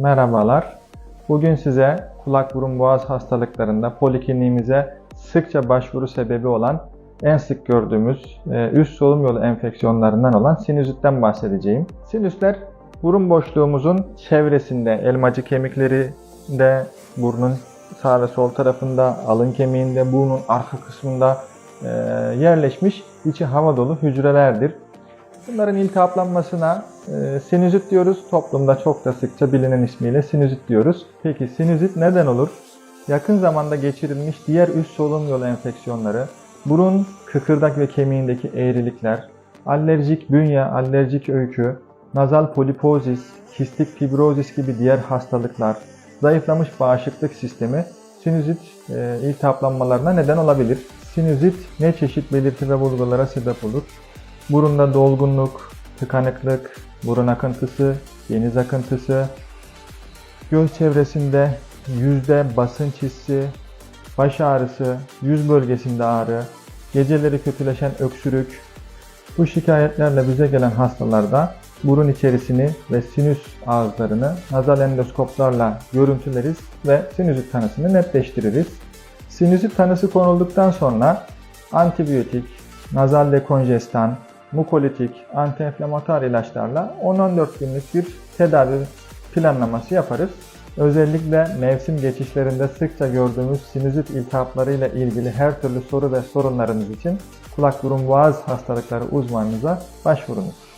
Merhabalar. Bugün size kulak burun boğaz hastalıklarında polikliniğimize sıkça başvuru sebebi olan en sık gördüğümüz e, üst solunum yolu enfeksiyonlarından olan sinüzitten bahsedeceğim. Sinüsler burun boşluğumuzun çevresinde, elmacık kemiklerinde, burnun sağ ve sol tarafında, alın kemiğinde, burnun arka kısmında e, yerleşmiş içi hava dolu hücrelerdir. Bunların iltihaplanmasına e, sinüzit diyoruz. Toplumda çok da sıkça bilinen ismiyle sinüzit diyoruz. Peki sinüzit neden olur? Yakın zamanda geçirilmiş diğer üst solunum yolu enfeksiyonları, burun, kıkırdak ve kemiğindeki eğrilikler, alerjik bünye, alerjik öykü, nazal polipozis, kistik fibrozis gibi diğer hastalıklar, zayıflamış bağışıklık sistemi sinüzit e, iltihaplanmalarına neden olabilir. Sinüzit ne çeşit belirti ve bulgulara sebep olur? Burunda dolgunluk, tıkanıklık, burun akıntısı, geniz akıntısı, göz çevresinde yüzde basınç hissi, baş ağrısı, yüz bölgesinde ağrı, geceleri kötüleşen öksürük. Bu şikayetlerle bize gelen hastalarda burun içerisini ve sinüs ağızlarını nazal endoskoplarla görüntüleriz ve sinüzit tanısını netleştiririz. Sinüzit tanısı konulduktan sonra antibiyotik, nazal dekonjestan, mukolitik, antiinflamatuar ilaçlarla 10-14 günlük bir tedavi planlaması yaparız. Özellikle mevsim geçişlerinde sıkça gördüğümüz sinüzit iltihapları ile ilgili her türlü soru ve sorunlarınız için kulak burun boğaz hastalıkları uzmanınıza başvurunuz.